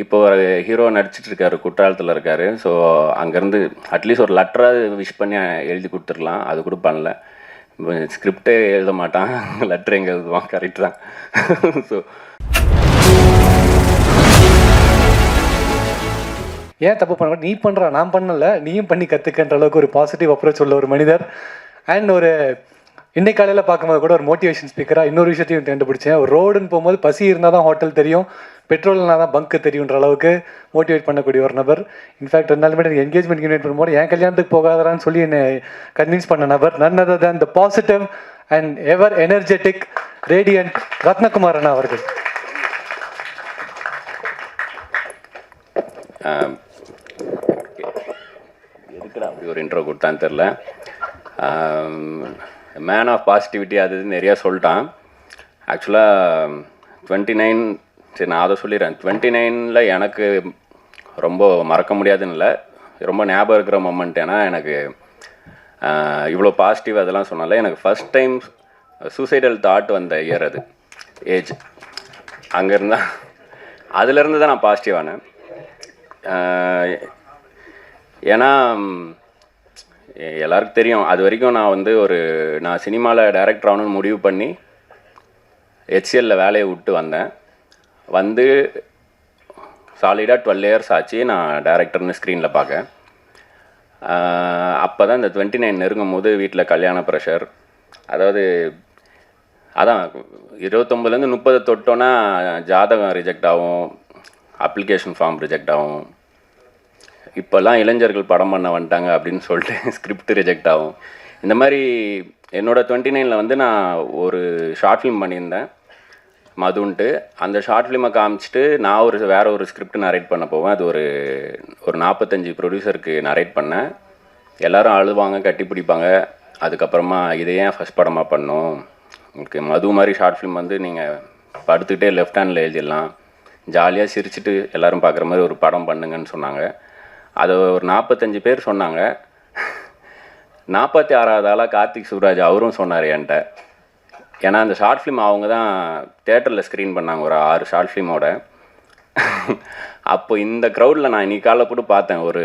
இப்போ ஒரு ஹீரோ நடிச்சிட்டு இருக்காரு குற்றாலத்தில் இருக்காரு. ஸோ அங்கேருந்து அட்லீஸ்ட் ஒரு லெட்டராக விஷ் பண்ணி எழுதி கொடுத்துடலாம். அது கூட பண்ணல. ஸ்கிரிப்டே எழுத மாட்டான். லெட்டர் எங்கே எழுதுவான்? கரெக்ட் தான். ஸோ ஏன் தப்பு பண்ண நீ பண்ணுறா நான் பண்ணல. நீயும் பண்ணி கற்றுக்கன்ற அளவுக்கு ஒரு பாசிட்டிவ் அப்ரோச் உள்ள ஒரு மனிதர். அண்ட் ஒரு இன்னைக்கு காலையில் பார்க்கும்போது கூட ஒரு மோட்டிவேஷன் ஸ்பீக்கராக இன்னொரு விஷயத்தையும் கண்டுபிடிச்சேன். ஒரு ரோடுன்னு போகும்போது பசி இருந்தால் தான் ஹோட்டல் தெரியும். பெட்ரோல்னா தான் பங்க் தெரியுன்ற அளவுக்கு மோட்டிவேட் பண்ணக்கூடிய ஒரு நபர். இன்ஃபேக்ட் ரெண்டு எனக்கு என்கேஜ்மெண்ட் இன்வைட் பண்ணும்போது என் கல்யாணத்துக்கு போகாதரான்னு சொல்லி என்னை கன்வின்ஸ் பண்ண நபர். None other than the positive and ever energetic radiant Rathnakumar அண்ணா அவர்கள். எதுக்குடா அப்படி ஒரு இன்ட்ரோ கொடுத்தான்னு தெரில மேன் ஆஃப் பாசிட்டிவிட்டி அது நிறையா சொல்லிட்டான். ஆக்சுவலாக டுவெண்ட்டி நைன் சரி நான் அதை சொல்லிடுறேன். டுவெண்ட்டி நைனில் எனக்கு ரொம்ப மறக்க முடியாதுன்னு இல்லை. ரொம்ப ஞாபகம் இருக்கிற மொமெண்ட் ஏன்னா எனக்கு இவ்வளோ பாசிட்டிவ் அதெல்லாம் சொன்னால எனக்கு ஃபஸ்ட் டைம் சூசைடல் தாட் வந்த இயர் அது ஏஜ் அங்கே இருந்தால் அதுலேருந்து தான் நான் பாசிட்டிவ் ஆனேன். ஏன்னா எல்லாருக்கும் தெரியும். அது வரைக்கும் நான் வந்து ஒரு நான் சினிமாவில் டைரக்டர் ஆகணும்னு முடிவு பண்ணி ஹெச்சிஎல்ல வேலையை விட்டு வந்தேன். வந்து சாலிடாக டுவெல் இயர்ஸ் ஆச்சு. நான் டேரக்டர்னு ஸ்க்ரீனில் பார்க்க அப்போ தான் இந்த டுவெண்ட்டி நைன் நெருங்கும் போது வீட்டில் கல்யாண ப்ரெஷர் அதாவது அதான் இருபத்தொம்பதுலேருந்து முப்பது தொட்டோன்னா ஜாதகம் ரிஜெக்ட் ஆகும். அப்ளிகேஷன் ஃபார்ம் ரிஜெக்ட் ஆகும். இப்போல்லாம் இளைஞர்கள் படம் பண்ண வந்துட்டாங்க அப்படின்னு சொல்லிட்டு ஸ்கிரிப்ட் ரிஜெக்ட் ஆகும். இந்த மாதிரி என்னோடய டுவெண்ட்டி நைனில் வந்து நான் ஒரு ஷார்ட் ஃபிலிம் பண்ணியிருந்தேன் மதுன்ட்டு. அந்த ஷார்ட் ஃபிலிமை காமிச்சிட்டு நான் ஒரு வேற ஒரு ஸ்கிரிப்ட் நரேட் பண்ண போவேன். அது ஒரு ஒரு நாற்பத்தஞ்சு ப்ரொடியூசருக்கு நரேட் பண்ணேன். எல்லோரும் அழுவாங்க கட்டி பிடிப்பாங்க. அதுக்கப்புறமா இதை ஏன் ஃபஸ்ட் படமாக பண்ணோம்? உங்களுக்கு மது மாதிரி ஷார்ட் ஃபிலிம் வந்து நீங்கள் படுத்துக்கிட்டே லெஃப்ட் ஹேண்டில் எழுதிடலாம். ஜாலியாக சிரிச்சிட்டு எல்லாரும் பார்க்குற மாதிரி ஒரு படம் பண்ணுங்கன்னு சொன்னாங்க. அதை ஒரு நாற்பத்தஞ்சு பேர் சொன்னாங்க. நாற்பத்தி ஆறாவது ஆளாக கார்த்திக் சுப்ராஜ் அவரும் சொன்னார் என்கிட்ட. ஏன்னா அந்த ஷார்ட் ஃபிலிம் அவங்க தான் தேட்டரில் ஸ்க்ரீன் பண்ணாங்க ஒரு ஆறு ஷார்ட் ஃபிலிமோட அப்போ இந்த க்ரௌடில் நான் இன்னைக்கால கூட பார்த்தேன். ஒரு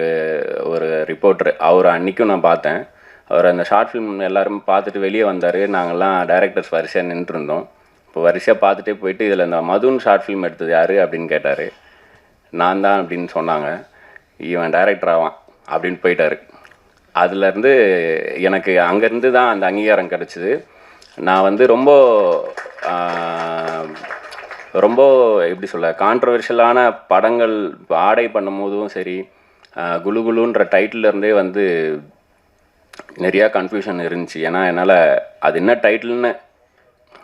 ஒரு ரிப்போர்ட்ரு அவர் அன்றைக்கும் நான் பார்த்தேன். அவர் அந்த ஷார்ட் ஃபிலிம் எல்லாரும் பார்த்துட்டு வெளியே வந்தார். நாங்கள்லாம் டைரக்டர்ஸ் வரிசையாக நின்றுருந்தோம். இப்போ வரிசையாக பார்த்துட்டே போயிட்டு இதில் இந்த மதுன் ஷார்ட் ஃபிலிம் எடுத்தது யார் அப்படின்னு கேட்டார். நான் தான் அப்படின்னு சொன்னாங்க. இவன் டைரக்டர் ஆவான் அப்படின்னு போயிட்டாரு. அதுலேருந்து எனக்கு அங்கேருந்து தான் அந்த அங்கீகாரம் கிடச்சிது. நான் வந்து ரொம்ப ரொம்ப எப்படி சொல்ல கான்ட்ரவர்ஷியலான படங்கள் ஆடை பண்ணும் போதும் சரி குலு குலுன்ற டைட்டிலருந்தே வந்து நிறையா கன்ஃபியூஷன் இருந்துச்சு. ஏன்னா என்னால் அது என்ன டைட்டில்னு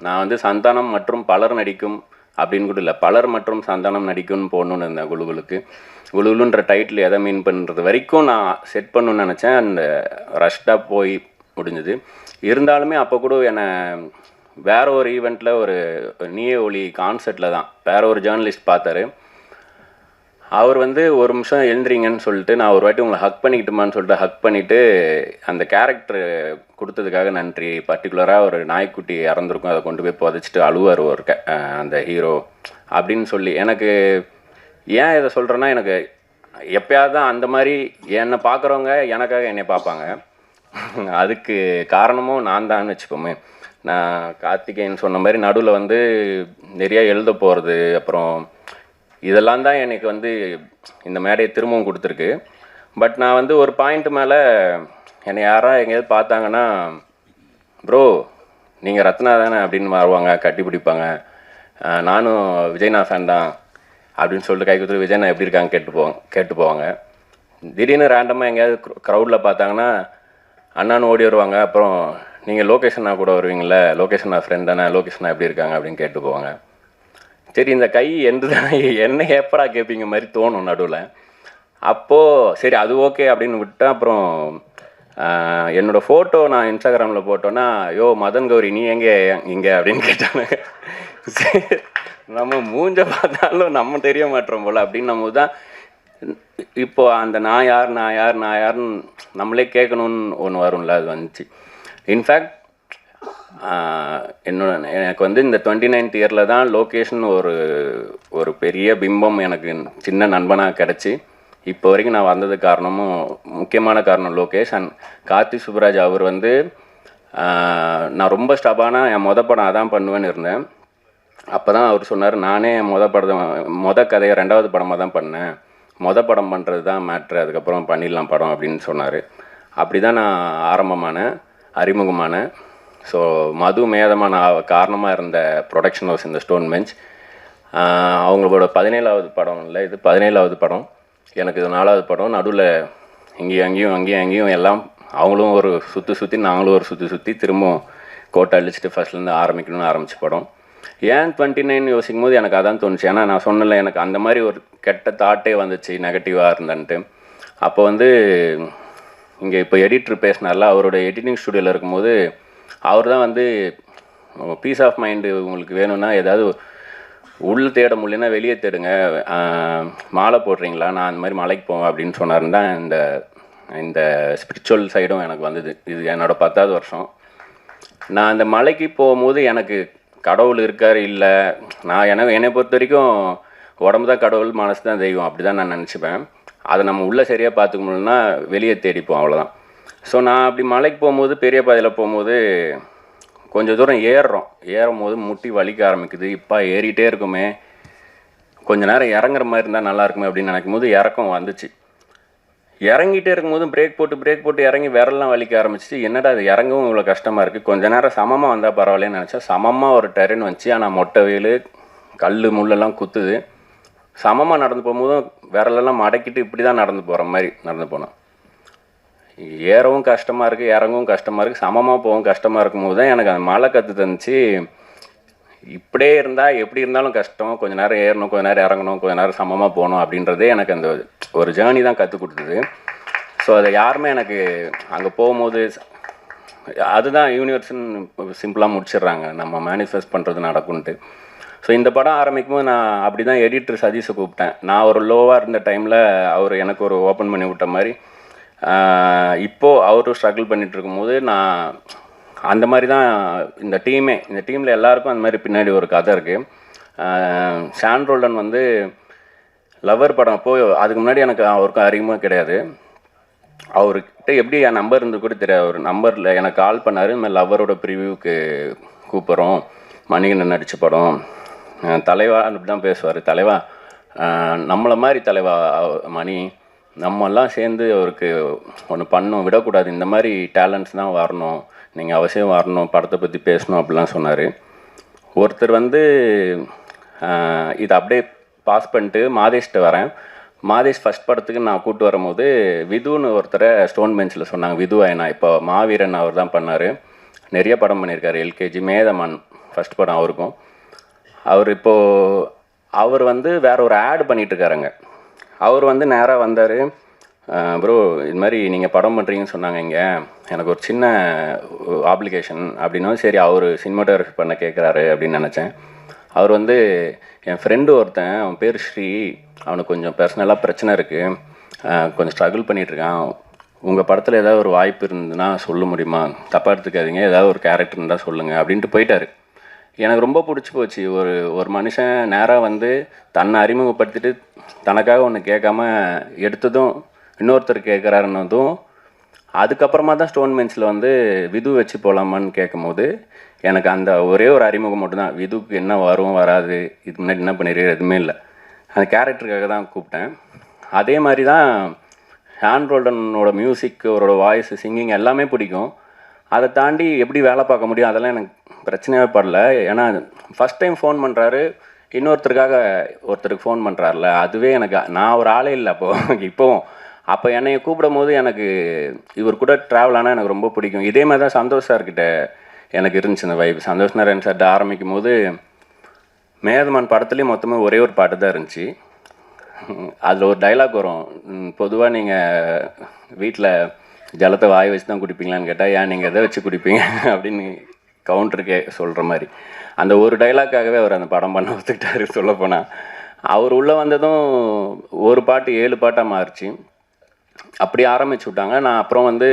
நான் வந்து சந்தானம் மற்றும் பலர் நடிக்கும் அப்படின்னு கூட இல்லை. பலர் மற்றும் சந்தானம் நடிக்கும்னு போகணுன்னு இருந்தேன் குலுகுலுக்கு குலுகுலுன்ற டைட்டில் எதை மீன் பண்ணுறது வரைக்கும் நான் செட் பண்ணணும்னு நினச்சேன். அந்த ரஷ்டாக போய் முடிஞ்சுது. இருந்தாலுமே அப்போ கூட என்னை வேற ஒரு ஈவெண்ட்டில் ஒரு நீய ஒளி கான்சர்ட்டில் தான். வேற ஒரு ஜேர்னலிஸ்ட் பார்த்தாரு. அவர் வந்து ஒரு நிமிஷம் எழுந்துறீங்கன்னு சொல்லிட்டு நான் ஒரு வாட்டி உங்களை ஹக் பண்ணிக்கிட்டுமான்னு சொல்லிட்டு ஹக் பண்ணிவிட்டு அந்த கேரக்டர் கொடுத்ததுக்காக நன்றி. பர்டிகுலராக ஒரு நாய்க்குட்டி இறந்துருக்கும். அதை கொண்டு போய் புதைச்சிட்டு அழுவார் ஒரு அந்த ஹீரோ அப்படின்னு சொல்லி எனக்கு ஏன் இதை சொல்கிறேன்னா எனக்கு எப்பயாவது தான் அந்த மாதிரி என்னை பார்க்குறவங்க எனக்காக என்னை பார்ப்பாங்க. அதுக்கு காரணமும் நான் தான் வச்சுப்போமே நான் கார்த்திகேயன் சொன்ன மாதிரி நடுவில் வந்து நிறைய எழுத போகிறது அப்புறம் இதெல்லாம் தான் எனக்கு வந்து இந்த மேடையை திரும்பவும் கொடுத்துருக்கு. பட் நான் வந்து ஒரு பாயிண்ட் மேலே என்னை யாராவது எங்கேயாவது பார்த்தாங்கன்னா ப்ரோ நீங்கள் ரத்னா தானே? அப்படின்னு வருவாங்க கட்டி பிடிப்பாங்க. நானும் விஜய்னா ஃபேன் தான். அப்படின்னு சொல்லிட்டு கை கொடுத்து விஜய்னா எப்படி இருக்காங்க கேட்டு போவாங்க கேட்டு போவாங்க. திடீர்னு ரேண்டமாக எங்கேயாவது க்ரௌடில் பார்த்தாங்கன்னா அண்ணான்னு ஓடி வருவாங்க. அப்புறம் நீங்கள் லொக்கேஷனா கூட வருவீங்களே லொக்கேஷனா ஃப்ரெண்ட் தானே? லொக்கேஷனா எப்படி இருக்காங்க? அப்படின்னு கேட்டு போவாங்க. சரி இந்த கை எந்த என்ன எப்படா கேட்பீங்க மாதிரி தோணும் நடுவில். அப்போது சரி அது ஓகே அப்படின்னு விட்டேன் அப்புறம் என்னோடய என்னோட ஃபோட்டோ நான் இன்ஸ்டாகிராமில் போட்டோன்னா யோ மதன் கௌரி நீ எங்கே இங்கே? அப்படின்னு கேட்டாங்க. சரி, நம்ம மூஞ்ச பார்த்தாலும் நம்ம தெரிய மாட்டோம் போல் அப்படின்னும் போது தான் இப்போ அந்த நான் யார் நான் யார் நான் யாருன்னு நம்மளே கேட்கணும்னு ஒன்று வரும்ல அது வந்துச்சு. இன்ஃபேக்ட் என்னோட எனக்கு வந்து இந்த டுவெண்ட்டி நைன்த் இயரில் தான் லோகேஷன் ஒரு ஒரு பெரிய பிம்பம் எனக்கு சின்ன நண்பனாக கிடச்சி. இப்போ வரைக்கும் நான் வந்தது காரணமும் முக்கியமான காரணம் லோகேஷ் அண்ட் கார்த்தி சுப்ராஜ் அவர் வந்து நான் ரொம்ப ஸ்டபானா என் மொத படம் அதான் பண்ணுவேன்னு இருந்தேன். அப்போ தான் அவர் சொன்னார் நானே என் மொத படம் மொத கதையை ரெண்டாவது படமாக தான் பண்ணேன். மொத படம் பண்ணுறது தான் மேட்ரு அதுக்கப்புறம் பண்ணிடலாம் படம் அப்படின்னு சொன்னார். அப்படி தான் நான் ஆரம்பமானேன் அறிமுகமானேன். ஸோ மது மேதமான காரணமாக இருந்த ப்ரொடக்ஷன் ஹவுஸ் இந்த ஸ்டோன் பெஞ்ச் அவங்களோட பதினேழாவது படம் இல்லை இது பதினேழாவது படம். எனக்கு இது நாலாவது படம். நடுவில் இங்கேயும் அங்கேயும் அங்கேயும் அங்கேயும் எல்லாம் அவங்களும் ஒரு சுற்றி சுற்றி நாங்களும் ஒரு சுற்றி சுற்றி திரும்பவும் கோட்டை அழிச்சிட்டு ஃபஸ்ட்லேருந்து ஆரம்பிக்கணும்னு ஆரம்பிச்ச படம். ஏன் டுவெண்ட்டி நைன் யோசிக்கும் போது எனக்கு அதான் தோணுச்சு. ஏன்னா நான் சொன்னல எனக்கு அந்த மாதிரி ஒரு கெட்ட தாட்டே வந்துச்சு நெகட்டிவாக இருந்தன்ட்டு. அப்போ வந்து இங்கே இப்போ எடிட்டர் பேசினார்ல அவரோட எடிட்டிங் ஸ்டுடியோவில் இருக்கும்போது அவர் தான் வந்து பீஸ் ஆஃப் மைண்டு உங்களுக்கு வேணும்னா ஏதாவது உள்ள தேட முடியலன்னா வெளியே தேடுங்க. மாலை போடுறீங்களா? நான் அந்த மாதிரி மலைக்கு போவேன் அப்படின்னு சொன்னாருன்னு தான் இந்த இந்த ஸ்பிரிச்சுவல் சைடும் எனக்கு வந்தது. இது என்னோடய பத்தாவது வருஷம். நான் அந்த மலைக்கு போகும்போது எனக்கு கடவுள் இருக்கார் இல்லை. நான் எனக்கு என்னை பொறுத்த வரைக்கும் உடம்பு தான் கடவுள் மனசு தான் தெய்வம். அப்படி தான் நான் நினச்சிப்பேன். அதை நம்ம உள்ளே சரியாக பார்த்துக்க முடியலன்னா வெளியே தேடிப்போம் அவ்வளோதான் ஸோ நான் அப்படி மலைக்கு போகும்போது பெரிய பாதையில் போகும்போது கொஞ்சம் தூரம் ஏறுறோம். ஏறும் போது முட்டி வலிக்க ஆரம்பிக்குது. இப்போ ஏறிட்டே இருக்குமே. கொஞ்ச நேரம் இறங்குற மாதிரி இருந்தால் நல்லா இருக்குமே அப்படின்னு நினைக்கும் போது இறக்கம் வந்துச்சு. இறங்கிட்டே இருக்கும்போது பிரேக் போட்டு பிரேக் போட்டு இறங்கி விரல்லாம் வலிக்க ஆரம்பிச்சிச்சு என்னடா அது இறங்கவும் இவ்வளோ கஷ்டமாக இருக்குது கொஞ்ச நேரம் சமமாக வந்தால் பரவாயில்லன்னு நினச்சா சமமாக ஒரு டெரன் வந்துச்சு. ஆனால் மொட்டை வெயில் கல் முள்ளெல்லாம் குத்துது. சமமாக நடந்து போகும்போதும் விரலெல்லாம் மடக்கிட்டு இப்படி தான் நடந்து போகிற மாதிரி நடந்து போனோம். ஏறவும் கஷ்டமாக இருக்குது இறங்கவும் கஷ்டமாக இருக்குது சமமாக போகவும் கஷ்டமாக இருக்கும்போது தான் எனக்கு அந்த மழை கற்று தந்துச்சு. இப்படியே இருந்தால் எப்படி இருந்தாலும் கஷ்டம். கொஞ்ச நேரம் ஏறணும் கொஞ்ச நேரம் இறங்கணும் கொஞ்ச நேரம் சமமாக போகணும் அப்படின்றதே எனக்கு அந்த ஒரு ஜேர்னி தான் கற்றுக் கொடுத்தது. ஸோ அதை யாருமே எனக்கு அங்கே போகும்போது அதுதான் யூனிவர்ஸ்ன்னு சிம்பிளாக முடிச்சிடுறாங்க. நம்ம மேனிஃபெஸ்ட் பண்ணுறது நடக்கும்ன்ட்டு. ஸோ இந்த படம் ஆரம்பிக்கும் போது நான் அப்படி தான் எடிட்டர் சதீஷை கூப்பிட்டேன். நான் ஒரு லோவாக இருந்த டைமில் அவர் எனக்கு ஒரு ஓப்பன் பண்ணி விட்ட மாதிரி இப்போது அவரும் ஸ்ட்ரகிள் பண்ணிட்டு இருக்கும்போது நான் அந்த மாதிரி தான் இந்த டீமே இந்த டீமில் எல்லாருக்கும் அந்த மாதிரி பின்னாடி ஒரு கதை இருக்குது ஷான் ரோல்டன் வந்து லவ்வர் படம் அப்போ அதுக்கு முன்னாடி எனக்கு அவருக்கும் அறிமுகம் கிடையாது. அவர்கிட்ட எப்படி என் நம்பர் இருந்து கூட தெரியாது. அவர் நம்பரில் எனக்கு கால் பண்ணார். இந்த மாதிரி லவ்வரோட ப்ரிவியூக்கு கூப்பிட்றோம். மணிகண்டன் நடித்த படம். தலைவா அப்படி தான் பேசுவார். தலைவா நம்மளை மாதிரி தலைவா மணி. நம்மெல்லாம் சேர்ந்து அவருக்கு ஒன்று பண்ணும் விடக்கூடாது. இந்த மாதிரி டேலண்ட்ஸ் தான் வரணும். நீங்கள் அவசியம் வரணும் படத்தை பற்றி பேசணும் அப்படிலாம் சொன்னார். ஒருத்தர் வந்து இதை அப்படியே பாஸ் பண்ணிட்டு மாதேஷ்கிட்ட வரேன். மாதேஷ் ஃபஸ்ட் படத்துக்கு நான் கூப்பிட்டு வரும்போது விதுன்னு ஒருத்தரை ஸ்டோன் பெஞ்சில் சொன்னாங்க. விது ஐனா இப்போ மாவீரன் அவர் தான் பண்ணார். நிறைய படம் பண்ணியிருக்காரு எல்கேஜி மேதமான் ஃபஸ்ட் படம் அவருக்கும். அவர் இப்போது அவர் வந்து வேற ஒரு ஆட் பண்ணிகிட்டு இருக்காருங்க. அவர் வந்து நேராக வந்தார். ப்ரோ இது மாதிரி நீங்கள் படம் பண்ணுறீங்கன்னு சொன்னாங்க இங்கே. எனக்கு ஒரு சின்ன ஆப்ளிகேஷன் அப்படின்னும் சரி அவர் சினிமாட்டோகிராஃபி பண்ண கேட்குறாரு அப்படின்னு நினச்சேன். அவர் வந்து என் ஃப்ரெண்டு ஒருத்தன் அவன் பேர் ஸ்ரீ. அவனுக்கு கொஞ்சம் பர்சனலாக பிரச்சனை இருக்குது கொஞ்சம் ஸ்ட்ரகிள் பண்ணிகிட்ருக்கான் உங்கள் படத்தில் ஏதாவது ஒரு வாய்ப்பு இருந்ததுன்னா சொல்ல முடியுமா? தப்பாக எடுத்துக்காதீங்க. ஏதாவது ஒரு கேரக்டர் இருந்தால் சொல்லுங்கள் அப்படின்ட்டு போயிட்டாரு. எனக்கு ரொம்ப பிடிச்சி போச்சு. ஒரு ஒரு மனுஷன் நேராக வந்து தன்னை அறிமுகப்படுத்திட்டு தனக்காக ஒன்று கேட்காம எடுத்ததும் இன்னொருத்தர் கேட்குறாருன்னதும் அதுக்கப்புறமா தான் ஸ்டோன் மென்ஸில் வந்து விது வச்சு போகலாமான்னு கேட்கும்போது எனக்கு அந்த ஒரே ஒரு அறிமுகம் மட்டும்தான். விதுக்கு என்ன வரும் வராது இதுக்கு முன்னாடி என்ன பண்ணிருக்காரு எதுவுமே இல்லை. அந்த கேரக்டருக்காக தான் கூப்பிட்டேன். அதே மாதிரி தான் ஹேண்ட் ரோல்டனோட மியூசிக் அவரோட வாய்ஸ் சிங்கிங் எல்லாமே பிடிக்கும். அதை தாண்டி எப்படி வேலை பார்க்க முடியும் அதெல்லாம் எனக்கு பிரச்சனையாக படல. ஏன்னா ஃபஸ்ட் டைம் ஃபோன் பண்ணுறாரு இன்னொருத்தருக்காக ஒருத்தருக்கு ஃபோன் பண்ணுறாருல அதுவே எனக்கு நான் ஒரு ஆளே இல்லை அப்போ இப்போவும் அப்போ என்னை கூப்பிடும் போது எனக்கு இவர் கூட ட்ராவல் ஆனால் எனக்கு ரொம்ப பிடிக்கும். இதே மாதிரி தான் சந்தோஷ் சார்கிட்ட எனக்கு இருந்துச்சு இந்த வைப் சந்தோஷ் நாராயண் சார்கிட்ட ஆரம்பிக்கும் போது மேதமான் படத்துலேயும் மொத்தமாக ஒரே ஒரு பாட்டு தான் இருந்துச்சு. அதில் ஒரு டைலாக் வரும். பொதுவாக நீங்கள் வீட்டில் ஜலத்தை வாய் வச்சு தான் குடிப்பீங்களான்னு கேட்டால் ஏன் நீங்கள் எதை வச்சு குடிப்பீங்க? அப்படின்னு கவுண்டருக்கே சொல்கிற மாதிரி. அந்த ஒரு டைலாக்காகவே அவர் அந்த படம் பண்ண ஒத்துக்கிட்டாரு சொல்லப்போனால் அவர் உள்ளே வந்ததும் ஒரு பாட்டு ஏழு பாட்டாக மாறுச்சு. அப்படி ஆரம்பிச்சு விட்டாங்க. நான் அப்புறம் வந்து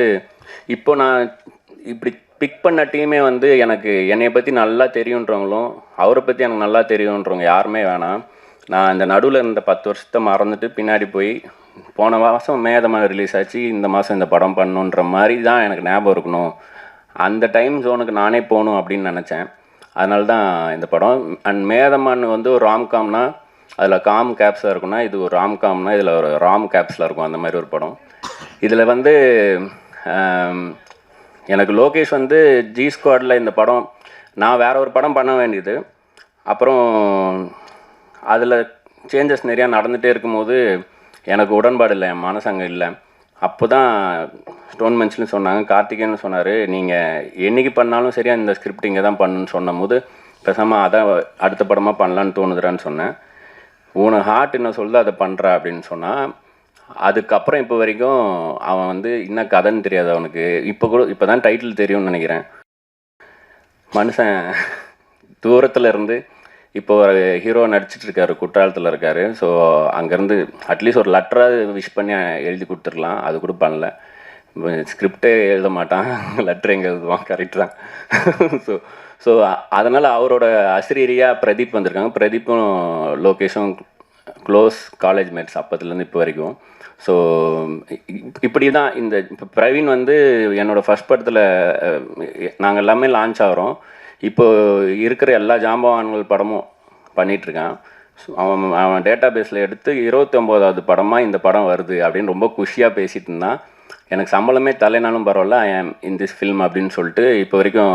இப்போ நான் இப்படி பிக் பண்ண டீமே வந்து எனக்கு என்னையை பற்றி நல்லா தெரியுன்றவங்களும் அவரை பற்றி எனக்கு நல்லா தெரியுன்றவங்க யாருமே வேணாம். நான் இந்த நடுவில் இருந்த பத்து வருஷத்தை மறந்துட்டு பின்னாடி போய் போன மாதம் மேதமாக ரிலீஸ் ஆச்சு. இந்த மாதம் இந்த படம் பண்ணணுன்ற மாதிரி தான் எனக்கு ஞாபகம் இருக்கணும். அந்த டைம் ஜோனுக்கு நானே போகணும் அப்படின்னு நினச்சேன். அதனால தான் இந்த படம். அண்ட் மேதமான் வந்து ஒரு ராம்காம்னா அதில் காம் கேப்ஸாக இருக்கும்னா இது ஒரு ராம்காம்னா இதில் ஒரு ராம் கேப்ஸில் இருக்கும் அந்த மாதிரி ஒரு படம். இதில் வந்து எனக்கு லோகேஷ் வந்து ஜி ஸ்குவாடில் இந்த படம் நான் வேற ஒரு படம் பண்ண வேண்டியது. அப்புறம் அதில் சேஞ்சஸ் நிறையா நடந்துகிட்டே இருக்கும்போது எனக்கு உடன்பாடு இல்லை என் மனசு அங்கே இல்லை. அப்போ தான் ஸ்டோன் மன்ச்னு சொன்னாங்க கார்த்திகேயன் சொன்னார் நீங்கள் என்னைக்கு பண்ணாலும் சரி அந்த ஸ்கிரிப்ட் இங்கே தான் பண்ணுன்னு சொன்னபோது பேசாமல் அதான் அடுத்த படமாக பண்ணலான்னு தோணுதுறான்னு சொன்னேன். உன ஹார்ட் என்ன சொல்லுது அதை பண்ணுறா அப்படின்னு சொன்னால் அதுக்கப்புறம் இப்போ வரைக்கும் அவன் வந்து என்ன கதைன்னு தெரியாது அவனுக்கு. இப்போ கூட இப்போ தான் டைட்டில் தெரியும்னு நினைக்கிறேன். மனுஷன் தூரத்தில் இருந்து இப்போ ஒரு ஹீரோ நடிச்சிட்டு இருக்காரு குற்றாலத்தில் இருக்காரு. ஸோ அங்கேருந்து அட்லீஸ்ட் ஒரு லெட்டராக விஷ் பண்ணி எழுதி கொடுத்துடலாம். அது கூட பண்ணல. ஸ்கிரிப்டே எழுத மாட்டான். லெட்டர் எங்கே எழுதுவான்? கரெக்ட் தான். ஸோ ஸோ அதனால் அவரோட அசிரியரியாக பிரதீப் வந்திருக்காங்க. பிரதீப்பும் லோகேஷும் க்ளோஸ் காலேஜ் மேட்ஸ் அப்போத்துலேருந்து இப்போ வரைக்கும். ஸோ இப்படி தான் இந்த இப்போ பிரவீன் வந்து என்னோடய ஃபஸ்ட் படத்தில் நாங்கள் எல்லாமே லான்ச் ஆகிறோம். இப்போ இருக்கிற எல்லா ஜாம்பவான்கள் படமும் பண்ணிகிட்ருக்கான் அவன் அவன் டேட்டா பேஸில் எடுத்து இருபத்தொம்போதாவது படமாக இந்த படம் வருது அப்படின்னு ரொம்ப குஷியாக பேசிட்டு இருந்தான். எனக்கு சம்பளமே தலைனாலும் பரவாயில்ல ஐ ஆம் இன் திஸ் ஃபில்ம் அப்படின்னு சொல்லிட்டு இப்போ வரைக்கும்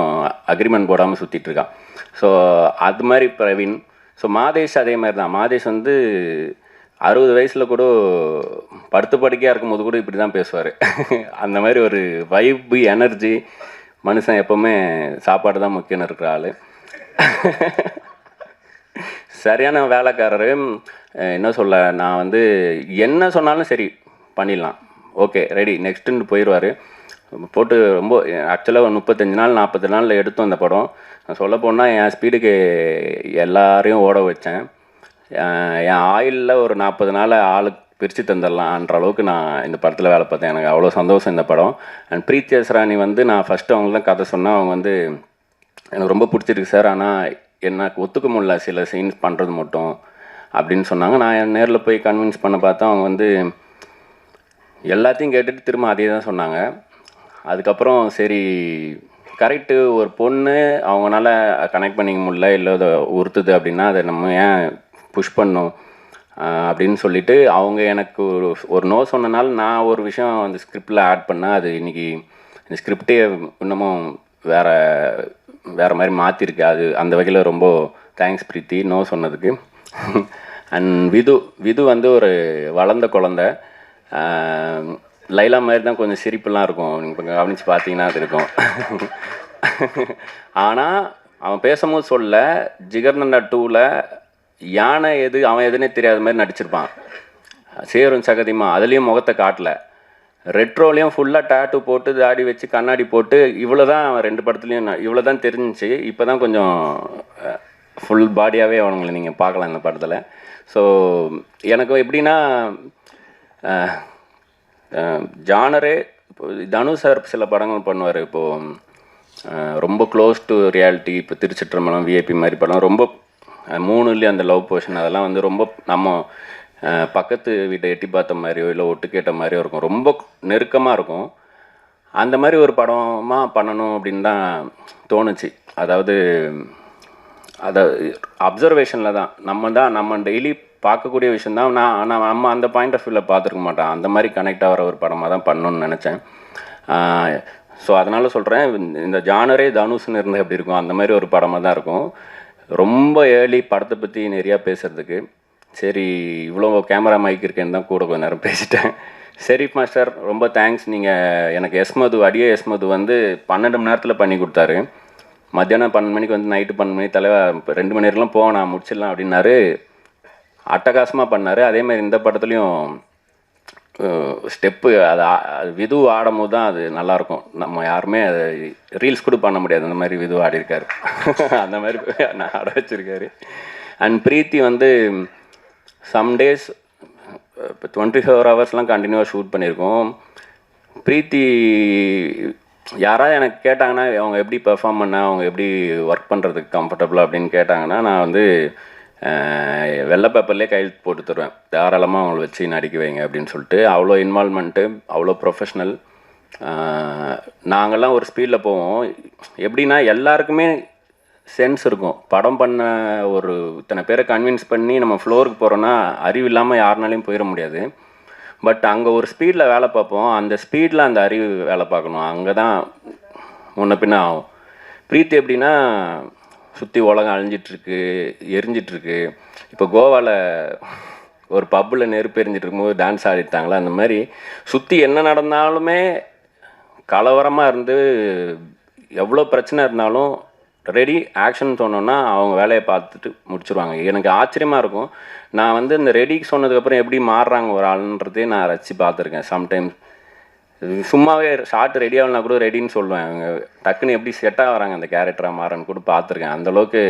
அக்ரிமெண்ட் போடாமல் சுற்றிட்டுருக்கான் ஸோ அது மாதிரி பிரவீன் ஸோ மாதேஷ் அதே மாதிரி தான். மாதேஷ் வந்து அறுபது வயசில் கூட படுத்து படுக்கையாக இருக்கும்போது கூட இப்படி தான் பேசுவார். அந்த மாதிரி ஒரு வைப்பு எனர்ஜி மனுஷன் எப்போவுமே சாப்பாடு தான் முக்கியம்னு இருக்கிற ஆள். சரியான வேலைக்காரரு. என்ன சொல்ல நான் வந்து என்ன சொன்னாலும் சரி பண்ணிடலாம். ஓகே ரெடி நெக்ஸ்ட்டுன்னு போயிடுவார் போட்டு ரொம்ப ஆக்சுவலாக ஒரு முப்பத்தஞ்சு நாள் நாற்பது நாளில் எடுத்தோம் அந்த படம். நான் சொல்ல போனால் என் ஸ்பீடுக்கு எல்லாரையும் ஓட வச்சேன். என் ஆயிலில் ஒரு நாற்பது நாள் ஆளுக்கு பிரித்து தந்துடலான்ற அளவுக்கு நான் இந்த படத்தில் வேலை பார்த்தேன். எனக்கு அவ்வளோ சந்தோஷம் இந்த படம். அண்ட் பிரீத்தி ராணி வந்து நான் ஃபஸ்ட்டு அவங்கள தான் கதை சொன்னேன் அவங்க வந்து எனக்கு ரொம்ப பிடிச்சிருக்கு சார் ஆனால் எனக்கு ஒத்துக்க முடியல. சில சீன்ஸ் பண்ணுறது மட்டும் அப்படின்னு சொன்னாங்க. நான் நேரில் போய் கன்வின்ஸ் பண்ண பார்த்தா அவங்க வந்து எல்லாத்தையும் கேட்டுட்டு திரும்ப அதே தான் சொன்னாங்க. அதுக்கப்புறம் சரி கரெக்டு ஒரு பொண்ணு அவங்களால கனெக்ட் பண்ணிக்க முடியல இல்லை அதை உறுத்துது அப்படின்னா அதை நம்ம ஏன் புஷ் பண்ணோம் அப்படின்னு சொல்லிட்டு அவங்க எனக்கு ஒரு ஒரு நோ சொன்னனால நான் ஒரு விஷயம் அந்த ஸ்கிரிப்டில் ஆட் பண்ணேன். அது இன்றைக்கி இந்த ஸ்கிரிப்டே இன்னமும் வேற வேற மாதிரி மாற்றிருக்கு அது அந்த வகையில் ரொம்ப தேங்க்ஸ் பிரீத்தி நோ சொன்னதுக்கு. அண்ட் விது விது வந்து ஒரு வளர்ந்த குழந்த. லைலா மாதிரி தான் கொஞ்சம் சிரிப்புலாம் இருக்கும். நீங்கள் கொஞ்சம் கவனித்து பார்த்தீங்கன்னா அது இருக்கும். ஆனால் அவன் பேசும்போது சொல்ல ஜிகர்னண்டா டூவில் யானை எது அவன் எதுனே தெரியாத மாதிரி நடிச்சிருப்பான். சேரும் சகதிமா அதுலேயும் முகத்தை காட்டல. ரெட்ரோலையும் ஃபுல்லாக டேட்டு போட்டு தாடி வச்சு கண்ணாடி போட்டு இவ்வளோ தான் அவன் ரெண்டு படத்துலையும் இவ்வளோ தான் தெரிஞ்சிச்சு. இப்போ தான் கொஞ்சம் ஃபுல் பாடியாகவே அவனுங்களை நீங்கள் பார்க்கலாம் இந்த படத்தில். ஸோ எனக்கு எப்படின்னா ஜானரே இப்போ தனு சார் சில படங்கள் பண்ணுவார். இப்போது ரொம்ப க்ளோஸ் டு ரியாலிட்டி இப்போ திருச்சிற்றம்பலம் விஐபி மாதிரி படம் ரொம்ப மூணுலேயும் அந்த லவ் போர்ஷன் அதெல்லாம் வந்து ரொம்ப நம்ம பக்கத்து வீட்டை எட்டி பார்த்த மாதிரியோ இல்லை ஒட்டு கேட்ட மாதிரியோ இருக்கும். ரொம்ப நெருக்கமாக இருக்கும். அந்த மாதிரி ஒரு படமாக பண்ணணும் அப்படின்னு தான் தோணுச்சு. அதாவது அதை அப்சர்வேஷனில் தான். நம்ம தான் நம்ம டெய்லி பார்க்கக்கூடிய விஷயந்தான் நான் ஆனால் நம்ம அந்த பாயிண்ட் ஆஃப் வியூவில் பார்த்துருக்க மாட்டோம் அந்த மாதிரி கனெக்ட் ஆகிற ஒரு படமாக தான் பண்ணணும்னு நினச்சேன். ஸோ அதனால் சொல்கிறேன் இந்த ஜானரே தனுஷ்னு இருந்தால் எப்படி இருக்கும் அந்த மாதிரி ஒரு படமாக தான் இருக்கும். ரொம்ப ஏர்லி படத்தை பற்றி நிறையா பேசுகிறதுக்கு சரி இவ்வளோ கேமரா மைக் இருக்கேன்னு தான் கூட கொஞ்ச நேரம் பேசிட்டேன். சரி மாஸ்டர் ரொம்ப தேங்க்ஸ் நீங்கள் எனக்கு எஸ்மது அடியே எஸ்மது வந்து பன்னெண்டு மணி நேரத்தில் பண்ணி கொடுத்தாரு. மத்தியானம் பன்னெண்டு மணிக்கு வந்து நைட்டு பன்னெண்டு மணி தலைவா ரெண்டு மணி நேரம்லாம் போவேன் நான் முடிச்சிடலாம் அப்படின்னாரு. அட்டகாசமாக பண்ணார். அதேமாதிரி இந்த படத்துலையும் ஸ்டெப்பு அது அது விது ஆடும் போது தான் அது நல்லாயிருக்கும். நம்ம யாருமே அது ரீல்ஸ் கூட பண்ண முடியாது. அந்த மாதிரி விது ஆடிருக்காரு அந்த மாதிரி நான் ஆட வச்சுருக்காரு. அண்ட் பிரீத்தி வந்து சம் டேஸ் இப்போ டுவெண்ட்டி ஃபோர் ஹவர்ஸ்லாம் கண்டினியூவாக ஷூட் பண்ணியிருக்கோம். பிரீத்தி யாராவது எனக்கு கேட்டாங்கன்னா அவங்க எப்படி பெர்ஃபார்ம் பண்ண அவங்க எப்படி ஒர்க் பண்ணுறதுக்கு கம்ஃபர்டபுளாக அப்படின்னு கேட்டாங்கன்னா நான் வந்து வெள்ளை பேப்பர்லேயே கையெழுத்து போட்டு தருவேன். தாராளமாக அவங்கள வச்சு நடிக்க வைங்க அப்படின்னு சொல்லிட்டு அவ்வளோ இன்வால்மெண்ட்டு அவ்வளோ ப்ரொஃபஷ்னல் நாங்கள்லாம் ஒரு ஸ்பீடில் போவோம். எப்படின்னா எல்லாருக்குமே சென்ஸ் இருக்கும். படம் பண்ண ஒரு இத்தனை பேரை கன்வின்ஸ் பண்ணி நம்ம ஃப்ளோருக்கு போகிறோன்னா அறிவு இல்லாமல் யாருனாலையும் போயிட முடியாது. பட் அங்கே ஒரு ஸ்பீடில் வேலை பார்ப்போம். அந்த ஸ்பீடில் அந்த அறிவு வேலை பார்க்கணும். அங்கே தான் முன்ன பின்ன ஆகும். பிரீத்தி எப்படின்னா சுற்றி உலகம் அழிஞ்சிட்ருக்கு எரிஞ்சிட்ருக்கு. இப்போ கோவாவில் ஒரு பப்பில் நெருப்பு எரிஞ்சிட்டு இருக்கும்போது டான்ஸ் ஆடிட்டாங்களா அந்த மாதிரி சுற்றி என்ன நடந்தாலுமே கலவரமாக இருந்து எவ்வளோ பிரச்சனை இருந்தாலும் ரெடி ஆக்ஷன் சொன்னோன்னா அவங்க வேலையை பார்த்துட்டு முடிச்சுருவாங்க. எனக்கு ஆச்சரியமாக இருக்கும். நான் வந்து இந்த ரெடிக்கு சொன்னதுக்கப்புறம் எப்படி மாறுறாங்க ஒரு ஆளுன்றதே நான் ரசித்து பார்த்துருக்கேன். சம்டைம்ஸ் சும்மாவே ஷார்ட் ரெடி ஆகலனா கூட ரெடின்னு சொல்லுவேன் அவங்க டக்குன்னு எப்படி செட்டாக ஆகிறாங்க அந்த கேரக்டராக மாறன்னு கூட பார்த்துருக்கேன். அந்தளவுக்கு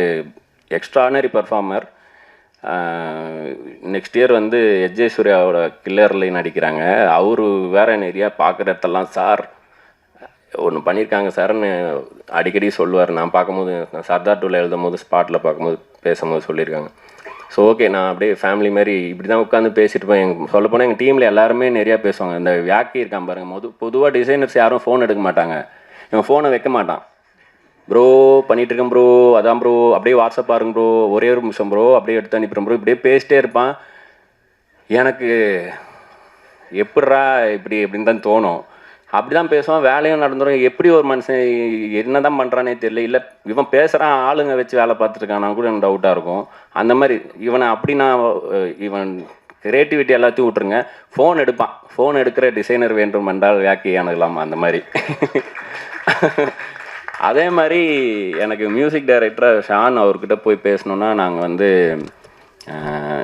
எக்ஸ்ட்ரானரி பர்ஃபார்மர் நெக்ஸ்ட் இயர் வந்து எஜ்ஜே சூர்யாவோட கில்லர்லேயும் நடிக்கிறாங்க. அவர் வேற நிறையா பார்க்குற இடத்தெல்லாம் சார் ஒன்று பண்ணியிருக்காங்க சார்னு அடிக்கடி சொல்லுவார். நான் பார்க்கும்போது நான் சர்தார் டூவில் எழுதும் போது ஸ்பாட்டில் பார்க்கும்போது பேசும்போது சொல்லியிருக்காங்க. ஸோ ஓகே நான் அப்படியே ஃபேமிலி மாதிரி இப்படி தான் உட்காந்து பேசிட்டு இருப்பேன். எங்கள் சொல்லப்போனால் எங்கள் டீமில் எல்லாருமே நிறையா பேசுவாங்க. இந்த வியாக்கி இருக்கான் பாருங்கள் மொது பொதுவாக டிசைனர்ஸ் யாரும் ஃபோன் எடுக்க மாட்டாங்க. இவன் ஃபோனை வைக்க மாட்டான். ப்ரோ பண்ணிகிட்டு இருக்கேன் ப்ரோ அதான் ப்ரோ அப்படியே வாட்ஸ்அப் பாருங்க ப்ரோ ஒரே ஒரு நிமிஷம் ப்ரோ அப்படியே எடுத்து அனுப்பிடுறேன் ப்ரோ இப்படியே பேசிட்டே இருப்பான். எனக்கு எப்பட்றா இப்படி அப்படின்னு தான் தோணும். அப்படி தான் பேசுவான் வேலையும் நடந்துடும் எப்படி ஒரு மனுஷன் என்ன தான் பண்ணுறானே தெரியல. இல்லை இவன் பேசுகிறான் ஆளுங்க வச்சு வேலை பார்த்துருக்கானா கூட எனக்கு டவுட்டாக இருக்கும். அந்த மாதிரி இவனை அப்படி நான் இவன் கிரியேட்டிவிட்டி எல்லாத்தையும் விட்ருங்க ஃபோன் எடுப்பான். ஃபோன் எடுக்கிற டிசைனர் வேண்டும் என்றால் வியாக்கி அந்த மாதிரி. அதே மாதிரி எனக்கு மியூசிக் டைரக்டராக ஷான் அவர்கிட்ட போய் பேசணுன்னா நாங்கள் வந்து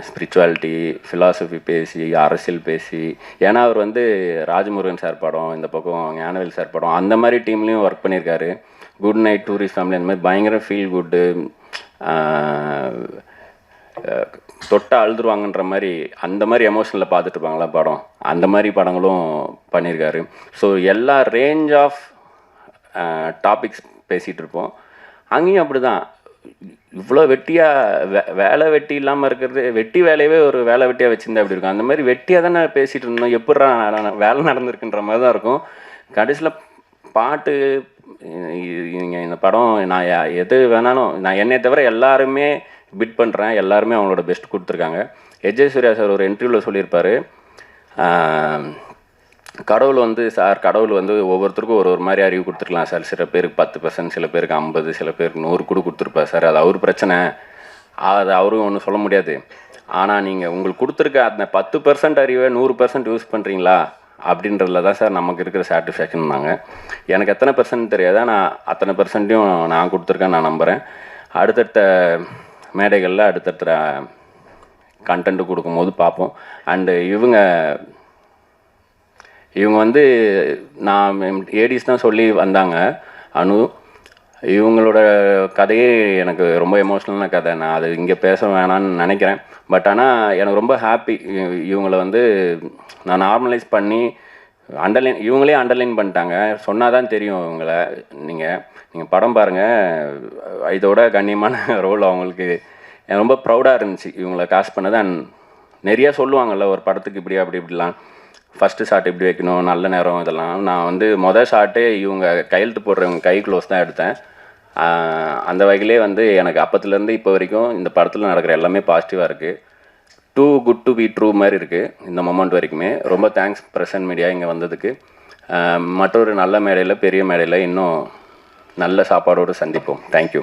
ஸ்பிரிச்சுவாலிட்டி ஃபிலாசபி பேசி அரசியல் பேசி ஏன்னா அவர் வந்து ராஜமுருகன் சார் படம் இந்த பக்கம் ஞானவேல் சார் படம் அந்த மாதிரி டீம்லேயும் ஒர்க் பண்ணியிருக்காரு. குட் நைட் டூரிஸ்ட் ஃபேமிலி அந்த மாதிரி பயங்கர ஃபீல் குட்டு தொட்டா அழுதுருவாங்கன்ற மாதிரி அந்த மாதிரி எமோஷனில் பார்த்துட்டு இருப்பாங்களா படம். அந்த மாதிரி படங்களும் பண்ணியிருக்காரு. ஸோ எல்லா ரேஞ்ச் ஆஃப் டாபிக்ஸ் பேசிகிட்டு இருப்போம். அங்கேயும் அப்படி தான் இவ்வளோ வெட்டியாக வே வேலை வெட்டி இல்லாமல் இருக்கிறது வெட்டி வேலையவே ஒரு வேலை வெட்டியாக வச்சுருந்தா அப்படி இருக்கும்? அந்த மாதிரி வெட்டியாக தானே பேசிகிட்டு இருந்தோம். எப்பட்றா வேலை நடந்திருக்குன்ற மாதிரி தான் இருக்கும். கடைசியில் பாட்டு நீங்கள் இந்த படம் நான் எது வேணாலும் நான் என்னை தவிர எல்லாருமே பிட் பண்ணுறேன் எல்லாருமே அவங்களோட பெஸ்ட் கொடுத்துருக்காங்க. எஜய் சூர்யா சார் ஒரு இன்டர்வியூவில் சொல்லியிருப்பார். கடவுள் வந்து சார் கடவுள் வந்து ஒவ்வொருத்தருக்கும் ஒரு ஒரு மாதிரி அறிவு கொடுத்துருக்கலாம் சார். சில பேருக்கு பத்து பர்சன்ட் சில பேருக்கு ஐம்பது சில பேருக்கு நூறு கூட கொடுத்துருப்பார் சார். அது அவர் பிரச்சனை. அது அவரும் ஒன்றும் சொல்ல முடியாது. ஆனால் நீங்கள் உங்களுக்கு கொடுத்துருக்க அந்த பத்து பர்சன்ட் அறிவை நூறு பர்சன்ட் யூஸ் பண்ணுறீங்களா அப்படின்றதுல தான் சார் நமக்கு இருக்கிற சாட்டிஸ்ஃபேக்ஷன் தாங்க. எனக்கு எத்தனை பர்சன்ட் தெரியாது? நான் அத்தனை பர்சன்ட்டையும் நான் கொடுத்துருக்கேன் நான் நம்புகிறேன் அடுத்தடுத்த மேடைகளில் அடுத்தடுத்த கண்டென்ட் கொடுக்கும்போது பார்ப்போம். அண்டு இவங்க இவங்க வந்து நான் ஏடிஸ் தான் சொல்லி வந்தாங்க. அனு இவங்களோட கதையே எனக்கு ரொம்ப எமோஷ்னலான கதை. நான் அது இங்கே பேச வேணாம்னு நினைக்கிறேன். பட் ஆனால் எனக்கு ரொம்ப ஹாப்பி இவங்கள வந்து நான் நார்மலைஸ் பண்ணி அண்டர்லைன் இவங்களே அண்டர்லைன் பண்ணிட்டாங்க. சொன்னால் தான் தெரியும் இவங்கள. நீங்கள் நீங்கள் படம் பாருங்கள் இதோட கண்ணியமான ரோல் அவங்களுக்கு. எனக்கு ரொம்ப ப்ரௌடாக இருந்துச்சு இவங்கள காஸ்ட் பண்ணது. அண்ட் நிறையா சொல்லுவாங்கள்ல ஒரு படத்துக்கு இப்படி அப்படி இப்படிலாம். ஃபஸ்ட்டு ஷாட் எப்படி வைக்கணும் நல்ல நேரம் இதெல்லாம். நான் வந்து மொதல் ஷாட்டே இவங்க கையெழுத்து போடுறவங்க கை க்ளோஸ் தான் எடுத்தேன். அந்த வகையிலே வந்து எனக்கு அப்பத்துலேருந்து இப்போ வரைக்கும் இந்த படத்தில் நடக்கிற எல்லாமே பாசிட்டிவாக இருக்குது too good to be true மாதிரி இருக்குது இந்த மொமெண்ட் வரைக்குமே. ரொம்ப தேங்க்ஸ் ப்ரெசன்ட் மீடியா இங்கே வந்ததுக்கு. மற்றொரு நல்ல மேடையில் பெரிய மேடையில் இன்னும் நல்ல சாப்பாடோடு சந்திப்போம். தேங்க்யூ